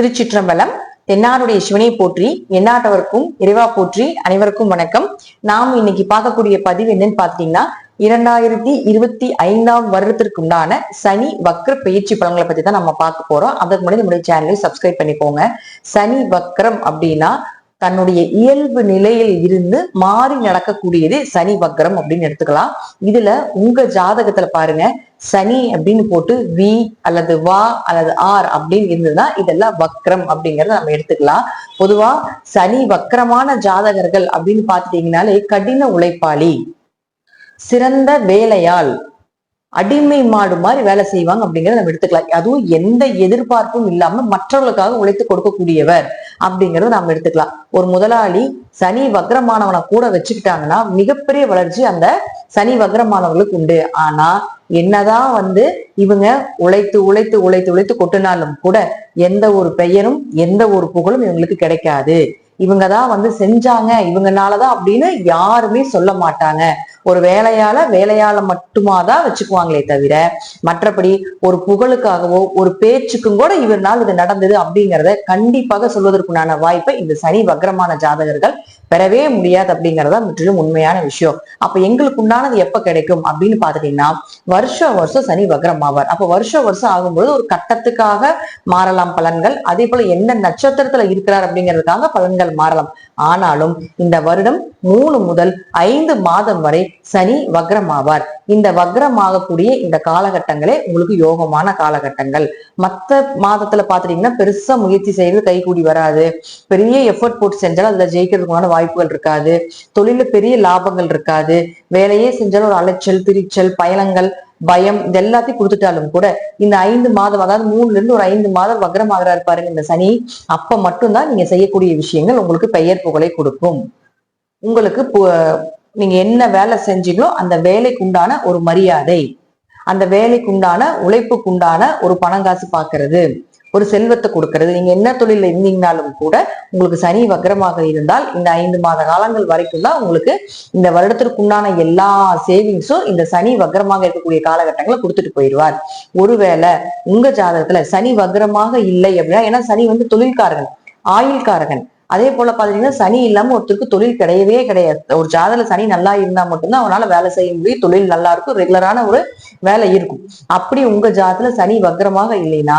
திருச்சிற்றம்பலம் தென்னாருடைய சிவனை போற்றி எண்ணாட்டவருக்கும் இறைவா போற்றி அனைவருக்கும் வணக்கம். நாம் இன்னைக்கு பார்க்கக்கூடிய பதிவு என்னன்னு பாத்தீங்கன்னா இரண்டாயிரத்தி இருபத்தி ஐந்தாம் வருடத்திற்கு உண்டான சனி வக்ர பயிற்சி பலன்களை பத்தி தான் நம்ம பார்க்க போறோம். அதற்கு முன்னாடி நம்முடைய சேனலை சப்ஸ்கிரைப் பண்ணிக்கோங்க. சனி வக்ரம் அப்படின்னா தன்னுடைய இயல்பு நிலையில் இருந்து மாறி நடக்கக்கூடியது சனி வக்ரம் அப்படின்னு எடுத்துக்கலாம். இதுல உங்க ஜாதகத்துல பாருங்க சனி அப்படின்னு போட்டு வி அல்லது வா அல்லது ஆர் அப்படின்னு இருந்ததுன்னா இதெல்லாம் வக்ரம் அப்படிங்கறத நம்ம எடுத்துக்கலாம். பொதுவா சனி வக்ரமான ஜாதகர்கள் அப்படின்னு பாத்துட்டீங்கனாலே கடின உழைப்பாளி சிறந்த வேலையாள் அடிமை மாடு மாதிரி வேலை செய்வாங்க அப்படிங்கறத நம்ம எடுத்துக்கலாம். அதுவும் எந்த எதிர்பார்ப்பும் இல்லாம மற்றவர்களுக்காக உழைத்து கொடுக்கக்கூடியவர் அப்படிங்கறத நாம எடுத்துக்கலாம். ஒரு முதலாளி சனி வக்ரமானவனை கூட வச்சுக்கிட்டாங்கன்னா மிகப்பெரிய வளர்ச்சி அந்த சனி வக்ரமானவர்களுக்கு உண்டு. ஆனா என்னதான் வந்து இவங்க உழைத்து உழைத்து உழைத்து உழைத்து கொட்டினாலும் கூட எந்த ஒரு பெயரும் எந்த ஒரு புகழும் இவங்களுக்கு கிடைக்காது. இவங்க தான் வந்து செஞ்சாங்க. இவங்கனாலதான் அப்படின்னு யாருமே சொல்ல மாட்டாங்க. ஒரு வேலையால வேலையால மட்டுமா தான் வச்சுக்குவாங்களே தவிர மற்றபடி ஒரு புகழுக்காகவோ ஒரு பேச்சுக்கும் கூட இவர்னால் இது நடந்தது அப்படிங்கிறத கண்டிப்பாக சொல்வதற்குண்டான வாய்ப்பை இந்த சனி வக்ரமான ஜாதகர்கள் பெறவே முடியாது அப்படிங்கறத முற்றிலும் உண்மையான விஷயம். அப்ப எங்களுக்கு உண்டானது எப்ப கிடைக்கும் அப்படின்னு பாத்துட்டீங்கன்னா வருஷம் வருஷம் சனி வக்ரம் ஆவார். அப்ப வருஷம் வருஷம் ஆகும்போது ஒரு கட்டத்துக்காக மாறலாம் பலன்கள். அதே போல எந்த நட்சத்திரத்துல இருக்கிறார் அப்படிங்கிறதுக்காக பலன்கள் மாறலாம். ஆனாலும் இந்த வருடம் மூணு முதல் ஐந்து மாதம் வரை சனி வக்ரம் ஆவார். இந்த வக்ரமாகக்கூடிய இந்த காலகட்டங்களே உங்களுக்கு யோகமான காலகட்டங்கள். மத்த மாதத்துல பாத்துட்டீங்கன்னா பெருசா முயற்சி செய்யறது கைகூடி வராது. பெரிய எஃபர்ட் போட்டு செஞ்சாலும் அதுல ஜெயிக்கிறதுக்கான வாய்ப்புகள் இருக்காது. தொழில பெரிய லாபங்கள் இருக்காது. வேலையே செஞ்சாலும் ஒரு அலைச்சல் திரிச்சல் பயணங்கள் பயம் இது எல்லாத்தையும் கொடுத்துட்டாலும் கூட இந்த ஐந்து மாதம் அதாவது மூணுல இருந்து ஒரு ஐந்து மாதம் வக்ரமாகிறாரு பாருங்க இந்த சனி. அப்ப மட்டும்தான் நீங்க செய்யக்கூடிய விஷயங்கள் உங்களுக்கு பெயர் புகழை கொடுக்கும். உங்களுக்கு பு- நீங்க என்ன வேலை செஞ்சீங்களோ அந்த வேலைக்கு உண்டான ஒரு மரியாதை. அந்த வேலைக்கு உண்டான உழைப்புக்கு உண்டான ஒரு பணங்காசு பாக்குறது ஒரு செல்வத்தை கொடுக்கறது. நீங்க என்ன தொழில இருந்தீங்கனாலும் கூட உங்களுக்கு சனி வக்கரமாக இருந்தால் இந்த ஐந்து மாத காலங்கள் வரைக்கும் தான் உங்களுக்கு இந்த வருடத்திற்கு உண்டான எல்லா சேவிங்ஸும் இந்த சனி வக்கரமாக இருக்கக்கூடிய காலகட்டங்களை கொடுத்துட்டு போயிடுவார். ஒருவேளை உங்க ஜாதகத்துல சனி வக்கரமாக இல்லை அப்படின்னா ஏன்னா சனி வந்து தொழில்காரகன் ஆயுள்காரகன். அதே போல பாத்தீங்கன்னா சனி இல்லாம ஒருத்தருக்கு தொழில் கிடையவே கிடையாது. ஒரு ஜாதகத்துல சனி நல்லா இருந்தா மட்டும்தான் அவனால வேலை செய்ய முடியும். தொழில் நல்லா இருக்கும். ரெகுலரான ஒரு வேலை இருக்கும். அப்படி உங்க ஜாதத்துல சனி வக்ரமாக இல்லைன்னா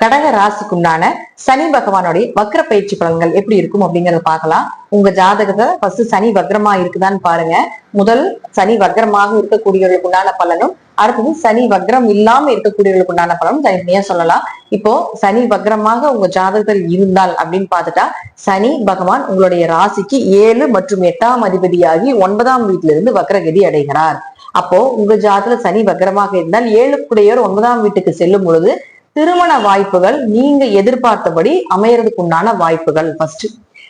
கடக ராசிக்கு உண்டான சனி பகவானுடைய வக்ர பயிற்சி பலன்கள் எப்படி இருக்கும் அப்படிங்கறத பார்க்கலாம். உங்க ஜாதகத்தை ஃபர்ஸ்ட் சனி வக்ரமா இருக்குதான்னு பாருங்க. முதல் சனி வக்ரமாக இருக்கக்கூடியவர்களுக்கு உண்டான பலனும் அடுத்தது சனி வக்ரம் இல்லாம இருக்கக்கூடியவர்களுக்கு உண்டான பலனும் தனித்தனியா சொல்லலாம். இப்போ சனி வக்ரமாக உங்க ஜாதகத்தில் இருந்தால் அப்படின்னு பார்த்துட்டா சனி பகவான் உங்களுடைய ராசிக்கு ஏழு மற்றும் எட்டாம் அதிபதியாகி ஒன்பதாம் வீட்டிலிருந்து இருந்து வக்ரகதி அடைகிறார். அப்போ உங்க ஜாதகத்துல சனி வக்ரமாக இருந்தால் ஏழுக்குடையோர் ஒன்பதாம் வீட்டுக்கு செல்லும் பொழுது திருமண வாய்ப்புகள் நீங்க எதிர்பார்த்தபடி அமையறதுக்கு உண்டான வாய்ப்புகள் ஃபர்ஸ்ட்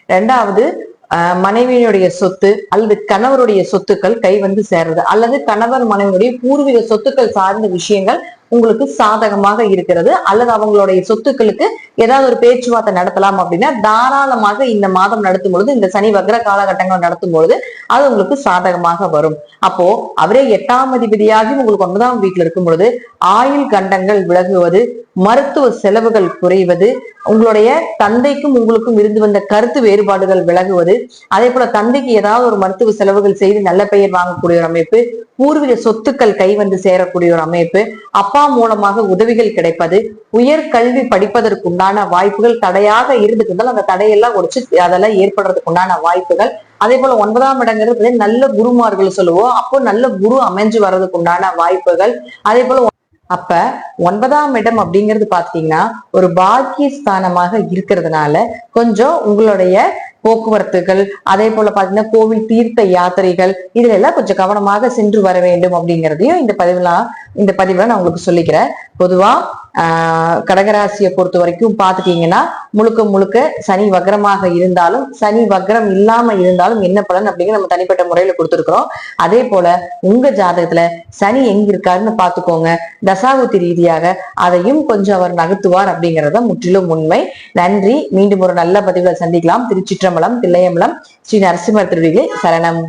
ரெண்டாவது ஆஹ் மனைவியினுடைய சொத்து அல்லது கணவருடைய சொத்துக்கள் கை வந்து சேர்றது அல்லது கணவர் மனைவியுடைய பூர்வீக சொத்துக்கள் சார்ந்த விஷயங்கள் உங்களுக்கு சாதகமாக இருக்கிறது அல்லது அவங்களுடைய சொத்துக்களுக்கு ஏதாவது ஒரு பேச்சுவார்த்தை நடத்தலாம் அப்படின்னா தாராளமாக இந்த மாதம் நடத்தும் பொழுது இந்த சனி வக்ர காலகட்டங்கள் நடத்தும் பொழுது அது உங்களுக்கு சாதகமாக வரும். அப்போ அவரே எட்டாம் அதிபதியாகி உங்களுக்கு ஒன்பதாம் வீட்டில் இருக்கும் பொழுது ஆயுள் கண்டங்கள் விலகுவது மருத்துவ செலவுகள் குறைவது உங்களுடைய தந்தைக்கும் உங்களுக்கும் இருந்து வந்த கருத்து வேறுபாடுகள் விலகுவது அதே போல தந்தைக்கு ஏதாவது ஒரு மருத்துவ செலவுகள் செய்து நல்ல பெயர் வாங்கக்கூடிய ஒரு அமைப்பு பூர்வீக சொத்துக்கள் கை வந்து சேரக்கூடிய ஒரு அமைப்பு அப்பா மூலமாக உதவிகள் கிடைப்பது உயர் கல்வி படிப்பதற்கு உண்டான வாய்ப்புகள் தடையாக இருந்துட்டு இருந்தால் அந்த தடையெல்லாம் உடைச்சு அதெல்லாம் ஏற்படுறதுக்கு உண்டான வாய்ப்புகள். அதே போல ஒன்பதாம் இடங்கிறது நல்ல குருமார்கள் சொல்லுவோம். அப்போ நல்ல குரு அமைஞ்சு வர்றதுக்கு உண்டான வாய்ப்புகள். அதே போல அப்ப ஒன்பதாம் இடம் அப்படிங்கிறது பாத்தீங்கன்னா ஒரு பாக்கிய ஸ்தானமாக இருக்கிறதுனால கொஞ்சம் உங்களுடைய போக்குவரத்துகள் அதே போல பாத்தீங்கன்னா கோவில் தீர்த்த யாத்திரைகள் இதுல எல்லாம் கொஞ்சம் கவனமாக சென்று வர வேண்டும் அப்படிங்கறதையும் இந்த பதிவுலாம் இந்த பதிவுல நான் உங்களுக்கு சொல்லிக்கிறேன். பொதுவா கடகராசியை பொறுத்த வரைக்கும் பாத்துட்டீங்கன்னா முழுக்க முழுக்க சனி வக்ரமாக இருந்தாலும் சனி வக்ரம் இல்லாம இருந்தாலும் என்ன பலன் அப்படிங்கிற நம்ம தனிப்பட்ட முறையில கொடுத்துருக்குறோம். அதே போல உங்க ஜாதகத்துல சனி எங்க இருக்காருன்னு பாத்துக்கோங்க தசாபுத்தி ரீதியாக அதையும் கொஞ்சம் அவர் நகர்த்துவார் அப்படிங்கறத முற்றிலும் உண்மை. நன்றி. மீண்டும் ஒரு நல்ல பதிவுகளை சந்திக்கலாம். திருச்சிற்றம்பலம் தில்லையம்பலம் ஸ்ரீ நரசிம்மர் திருவிகை சரணம்.